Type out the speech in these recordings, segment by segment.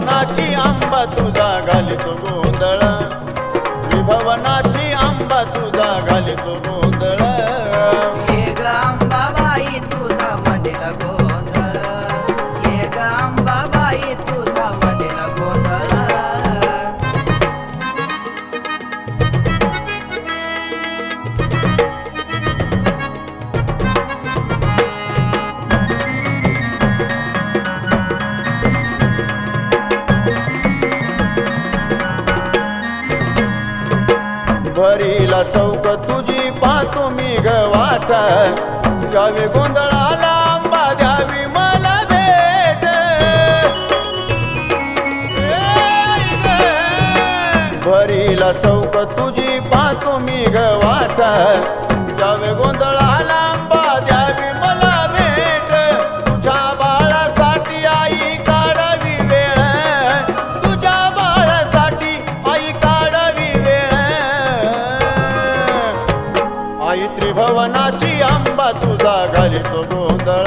विभवनाची आंबा तुझा घालितो गोंधळ. विभवनाची आंबा तुझा घालितो गोंधळ. भरीला चौक तुझी पाहतो मी ग वाट. यावे गोंधळाला आंबा द्यावी मला भेट. ए भरीला चौक तुझी पाहतो मी ग वाट. त्रिभवनाची आंबा तुझा घालितो गोंधळ.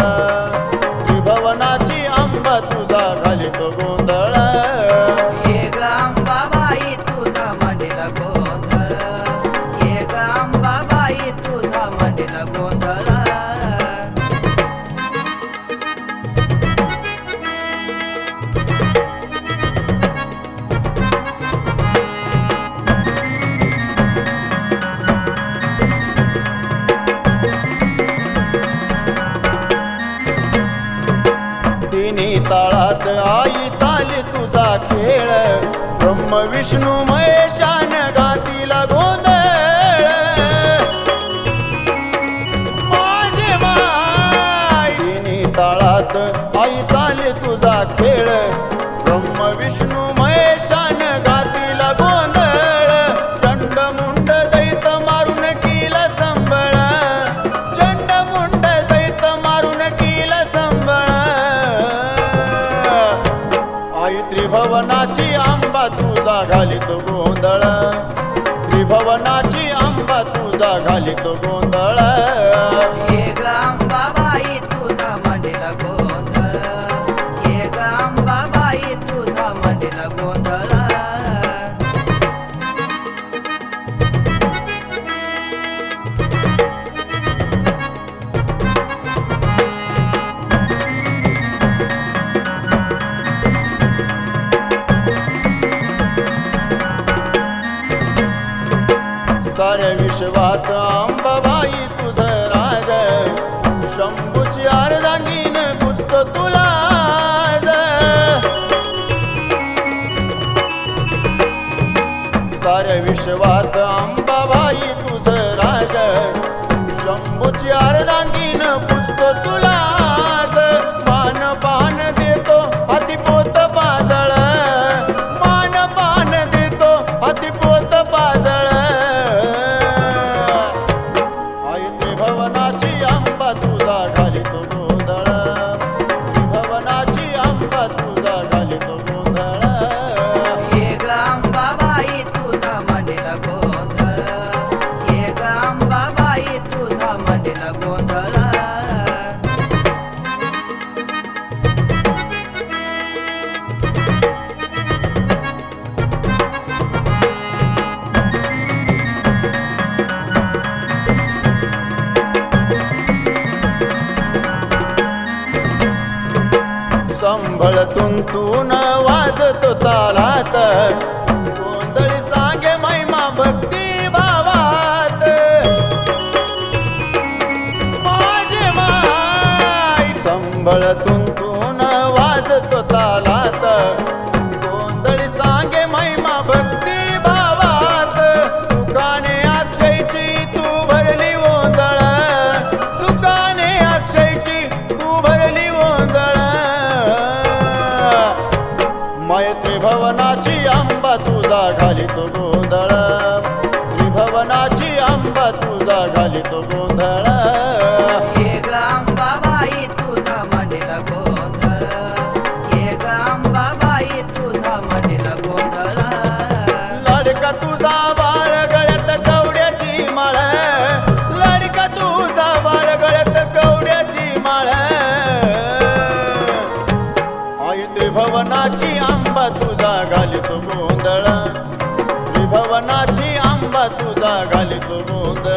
त्रिभवनाची आंबा तुझा घालितो गोंधळ. नाद आई चाली तुझा खेळ. ब्रह्म विष्णू महेशान गातीला गोंधळ. माझे माय तिन्ही ताळात आई चाली तुझा खेळ. ब्रह्म विष्णू महेशान गाती तुझा घालितो गोंधळ. साऱ्या मंडीला गोंधळ संभळतून तू न तालात गोंधळी सांगे महिमा भक्ती भावात. सुखाने अक्षयची तू भरली ओंधळ. सुखाने अक्षयची तू भरली ओंधळ. मैत्री भवनाची आंबा तुझा घालितो गोंधळ. त्रिभवनाची आंबा तुझा घालितो गोंधळ. हाताची आंबा तुझा घालितो गोंधळ